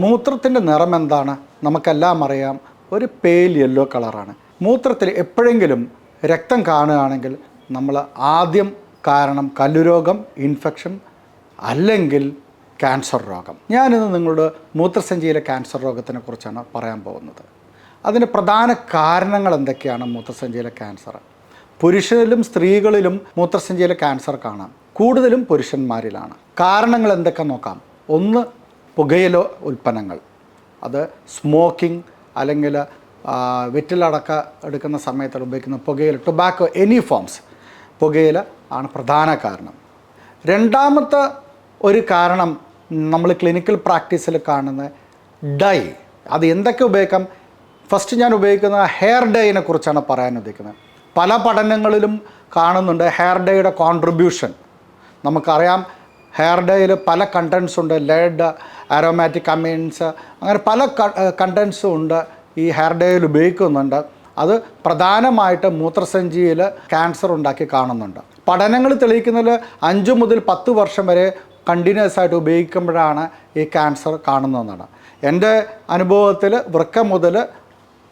മൂത്രത്തിന്റെ നിറം എന്താണ്? നമുക്കെല്ലാം അറിയാം. ഒരു പേൽ യെല്ലോ കളറാണ് മൂത്രത്തിൽ എപ്പോഴെങ്കിലും രക്തം കാണുകയാണെങ്കിൽ നമ്മൾ ആദ്യം കാരണം കല്ലുരോഗം ഇൻഫെക്ഷൻ അല്ലെങ്കിൽ ക്യാൻസർ രോഗം. ഞാനിന്ന് നിങ്ങളുടെ മൂത്രസഞ്ചിയിലെ ക്യാൻസർ രോഗത്തിനെ കുറിച്ചാണ് പറയാൻ പോകുന്നത്. അതിന് പ്രധാന കാരണങ്ങൾ എന്തൊക്കെയാണ് മൂത്രസഞ്ചിയിലെ ക്യാൻസർ പുരുഷനിലും സ്ത്രീകളിലും മൂത്രസഞ്ചിയിലെ ക്യാൻസർ കാണാം. കൂടുതലും പുരുഷന്മാരിലാണ്. കാരണങ്ങൾ എന്തൊക്കെ നോക്കാം? ഒന്ന് പുകയില ഉൽപ്പന്നങ്ങൾ. അത് സ്മോക്കിംഗ് അല്ലെങ്കിൽ വെറ്റിലടക്ക എടുക്കുന്ന സമയത്ത് ഉപയോഗിക്കുന്ന പുകയില ടൊബാക്കോ എനി ഫോംസ് പുകയില ആണ് പ്രധാന കാരണം. രണ്ടാമത്തെ ഒരു കാരണം നമ്മൾ ക്ലിനിക്കൽ പ്രാക്ടീസിൽ കാണുന്ന ഡൈ അത് എന്തൊക്കെ ഉപയോഗിക്കാം? ഫസ്റ്റ് ഞാൻ ഉപയോഗിക്കുന്ന ഹെയർ ഡൈനെ കുറിച്ചാണ് പറയാൻ ഉദ്ദേശിക്കുന്നത്. പല പഠനങ്ങളിലും കാണുന്നുണ്ട് ഹെയർ ഡൈയുടെ കോൺട്രിബ്യൂഷൻ നമുക്കറിയാം ഹെയർ ഡേയിൽ പല കണ്ടൻസ് ഉണ്ട് ലെഡ് ആരോമാറ്റിക് അമീൻസ് അങ്ങനെ പല കണ്ടൻസും ഉണ്ട് ഈ ഹെയർ ഡേയിൽ ഉപയോഗിക്കുന്നുണ്ട്. അത് പ്രധാനമായിട്ട് മൂത്രസഞ്ചിയിൽ ക്യാൻസർ ഉണ്ടാക്കി കാണുന്നുണ്ട്. പഠനങ്ങൾ തെളിയിക്കുന്നതിൽ അഞ്ച് മുതൽ പത്ത് വർഷം വരെ കണ്ടിന്യൂസ് ആയിട്ട് ഉപയോഗിക്കുമ്പോഴാണ് ഈ ക്യാൻസർ കാണുന്നതെന്നാണ്. എന്റെ അനുഭവത്തിൽ വൃക്ക മുതൽ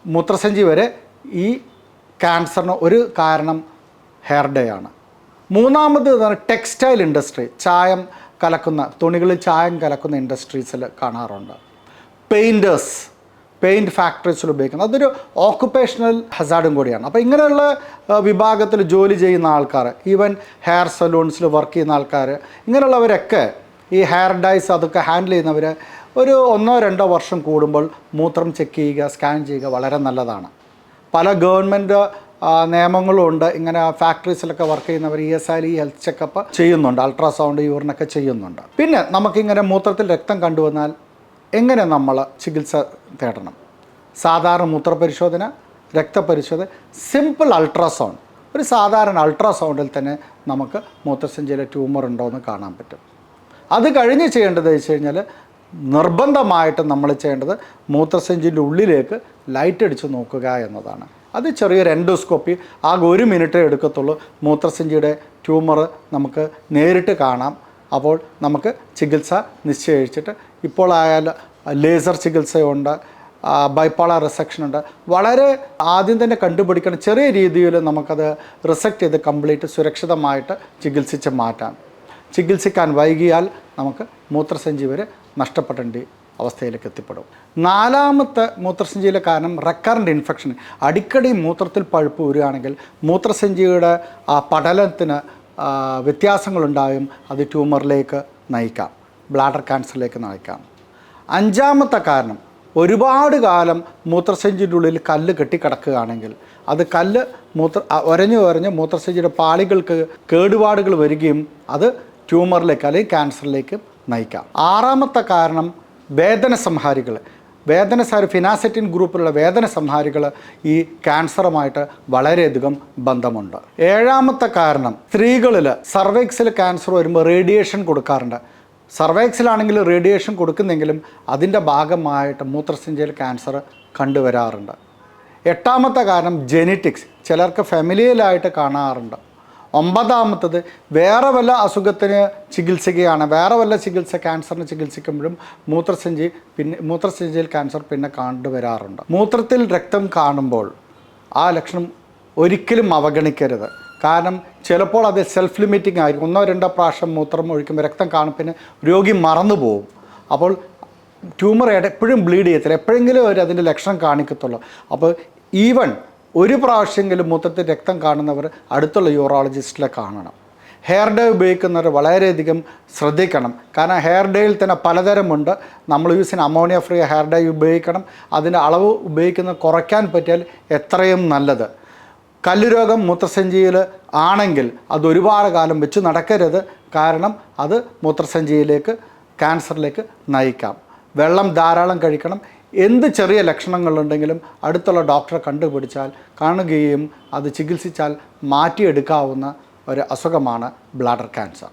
മൂത്രസഞ്ചി വരെ ഈ ക്യാൻസറിന് ഒരു കാരണം ഹെയർ ഡേ ആണ്. മൂന്നാമത് ടെക്സ്റ്റൈൽ ഇൻഡസ്ട്രി ചായം കലക്കുന്ന തുണികളിൽ ചായം കലക്കുന്ന ഇൻഡസ്ട്രീസിൽ കാണാറുണ്ട്. പെയിന്റേഴ്സ് പെയിന്റ് ഫാക്ടറീസിൽ ഉപയോഗിക്കുന്നത് അതൊരു ഓക്കുപ്പേഷണൽ ഹസാഡും കൂടിയാണ്. അപ്പോൾ ഇങ്ങനെയുള്ള വിഭാഗത്തിൽ ജോലി ചെയ്യുന്ന ആൾക്കാർ ഈവൻ ഹെയർ സലൂൺസിൽ വർക്ക് ചെയ്യുന്ന ആൾക്കാർ ഇങ്ങനെയുള്ളവരൊക്കെ ഈ ഹെയർ ഡൈസ് അതൊക്കെ ഹാൻഡിൽ ചെയ്യുന്നവർ ഒരു ഒന്നോ രണ്ടോ വർഷം കൂടുമ്പോൾ മൂത്രം ചെക്ക് ചെയ്യുക സ്കാൻ ചെയ്യുക വളരെ നല്ലതാണ്. പല ഗവൺമെന്റ് നിയമങ്ങളും ഉണ്ട്. ഇങ്ങനെ ഫാക്ടറീസിലൊക്കെ വർക്ക് ചെയ്യുന്നവർ E S I health checkup ചെയ്യുന്നുണ്ട്. അൾട്രാസൗണ്ട് യൂറിനൊക്കെ ചെയ്യുന്നുണ്ട്. പിന്നെ നമുക്കിങ്ങനെ മൂത്രത്തിൽ രക്തം കണ്ടുവന്നാൽ എങ്ങനെ നമ്മൾ ചികിത്സ തേടണം? സാധാരണ മൂത്രപരിശോധന രക്തപരിശോധന സിമ്പിൾ അൾട്രാസൗണ്ട് ഒരു സാധാരണ അൾട്രാസൗണ്ടിൽ തന്നെ നമുക്ക് മൂത്രസഞ്ചിയിലെ ട്യൂമർ ഉണ്ടോ എന്ന് കാണാൻ പറ്റും. അത് കഴിഞ്ഞ് ചെയ്യേണ്ടത് വെച്ച് കഴിഞ്ഞാൽ നിർബന്ധമായിട്ട് നമ്മൾ ചെയ്യേണ്ടത് മൂത്രസഞ്ചിന്റെ ഉള്ളിലേക്ക് ലൈറ്റ് അടിച്ച് നോക്കുക എന്നതാണ്. അത് ചെറിയൊരു എൻഡോസ്കോപ്പി ആകെ ഒരു മിനിറ്റേ എടുക്കത്തുള്ളൂ. മൂത്രസഞ്ചിയുടെ ട്യൂമർ നമുക്ക് നേരിട്ട് കാണാം. അപ്പോൾ നമുക്ക് ചികിത്സ നിശ്ചയിച്ചിട്ട് ഇപ്പോൾ ആയാൽ ലേസർ ചികിത്സയുണ്ട് ബൈപ്പാള റിസക്ഷൻ ഉണ്ട്. വളരെ ആദ്യം തന്നെ കണ്ടുപിടിക്കണം. ചെറിയ രീതിയിൽ നമുക്കത് റിസക്റ്റ് ചെയ്ത് കംപ്ലീറ്റ് സുരക്ഷിതമായിട്ട് ചികിത്സിച്ച് മാറ്റാം. ചികിത്സിക്കാൻ വൈകിയാൽ നമുക്ക് മൂത്രസഞ്ചി വരെ നഷ്ടപ്പെടേണ്ട അവസ്ഥയിലേക്ക് എത്തിപ്പെടും. നാലാമത്തെ മൂത്രസഞ്ചിയിലെ കാരണം റെക്കറന്റ് ഇൻഫെക്ഷൻ അടിക്കടി മൂത്രത്തിൽ പഴുപ്പ് വരികയാണെങ്കിൽ മൂത്രസഞ്ചിയുടെ ആ പടലത്തിന് വ്യത്യാസങ്ങളുണ്ടായും. അത് ട്യൂമറിലേക്ക് നയിക്കാം. ബ്ലാഡർ ക്യാൻസറിലേക്ക് നയിക്കാം. അഞ്ചാമത്തെ കാരണം ഒരുപാട് കാലം മൂത്രസഞ്ചിയുടെ ഉള്ളിൽ കല്ല് കെട്ടിക്കിടക്കുകയാണെങ്കിൽ അത് കല്ല് മൂത്ര ഒരഞ്ഞു ഒരഞ്ഞ് മൂത്രസഞ്ചിയുടെ പാളികൾക്ക് കേടുപാടുകൾ വരികയും അത് ട്യൂമറിലേക്ക് അല്ലെങ്കിൽ ക്യാൻസറിലേക്ക് നയിക്കാം. ആറാമത്തെ കാരണം വേദന സംഹാരികൾ. വേദന സാർ ഫിനാസെറ്റിൻ ഗ്രൂപ്പിലുള്ള വേദന സംഹാരികൾ ഈ ക്യാൻസറുമായിട്ട് വളരെയധികം ബന്ധമുണ്ട്. ഏഴാമത്തെ കാരണം സ്ത്രീകളിൽ സർവൈക്സിൽ ക്യാൻസർ വരുമ്പോൾ റേഡിയേഷൻ കൊടുക്കാറുണ്ട്. സർവൈക്സിലാണെങ്കിൽ റേഡിയേഷൻ കൊടുക്കുന്നെങ്കിലും അതിന്റെ ഭാഗമായിട്ട് മൂത്രസഞ്ചിയിൽ ക്യാൻസർ കണ്ടുവരാറുണ്ട്. എട്ടാമത്തെ കാരണം ജെനറ്റിക്സ് ചിലർക്ക് ഫെമിലിയിലായിട്ട് കാണാറുണ്ട്. ഒമ്പതാമത്തത് വേറെ വല്ല അസുഖത്തിന് ചികിത്സിക്കുകയാണ്. വേറെ വല്ല ചികിത്സ ക്യാൻസറിന് ചികിത്സിക്കുമ്പോഴും മൂത്രസഞ്ചി പിന്നെ മൂത്രസഞ്ചിയിൽ ക്യാൻസർ പിന്നെ കണ്ടുവരാറുണ്ട്. മൂത്രത്തിൽ രക്തം കാണുമ്പോൾ ആ ലക്ഷണം ഒരിക്കലും അവഗണിക്കരുത്. കാരണം ചിലപ്പോൾ അത് സെൽഫ് ലിമിറ്റിംഗ് ആയിരിക്കും. ഒന്നോ രണ്ടോ പ്രാവശ്യം മൂത്രം ഒഴിക്കുമ്പോൾ രക്തം കാണും. രോഗി മറന്നു പോകും അപ്പോൾ ട്യൂമർ എപ്പോഴും ബ്ലീഡ് ചെയ്യത്തില്ല. എപ്പോഴെങ്കിലും അവർ അതിന്റെ ലക്ഷണം കാണിക്കത്തുള്ളൂ. അപ്പോൾ ഈവൻ ഒരു പ്രാവശ്യമെങ്കിലും മൂത്രത്തിൽ രക്തം കാണുന്നവർ അടുത്തുള്ള യൂറോളജിസ്റ്റിലെ കാണണം. ഹെയർ ഡേ ഉപയോഗിക്കുന്നവർ വളരെയധികം ശ്രദ്ധിക്കണം. കാരണം ഹെയർ ഡേയിൽ തന്നെ പലതരമുണ്ട്. നമ്മൾ യൂസ് ചെയ്യുന്ന അമോണിയ ഫ്രീ ഹെയർ ഡേ ഉപയോഗിക്കണം. അതിന്റെ അളവ് ഉപയോഗിക്കുന്നത് കുറയ്ക്കാൻ പറ്റിയാൽ എത്രയും നല്ലത്. കല്ലുരോഗം മൂത്രസഞ്ചിയിൽ ആണെങ്കിൽ അത് ഒരുപാട് കാലം വെച്ച് നടക്കരുത്. കാരണം അത് മൂത്രസഞ്ചിയിലേക്ക് ക്യാൻസറിലേക്ക് നയിക്കാം. വെള്ളം ധാരാളം കഴിക്കണം. എന്ത് ചെറിയ ലക്ഷണങ്ങളുണ്ടെങ്കിലും അടുത്തുള്ള ഡോക്ടറെ കണ്ടുപിടിച്ചാൽ കാണുകയും അത് ചികിത്സിച്ചാൽ മാറ്റിയെടുക്കാവുന്ന ഒരു അസുഖമാണ് ബ്ലാഡർ ക്യാൻസർ.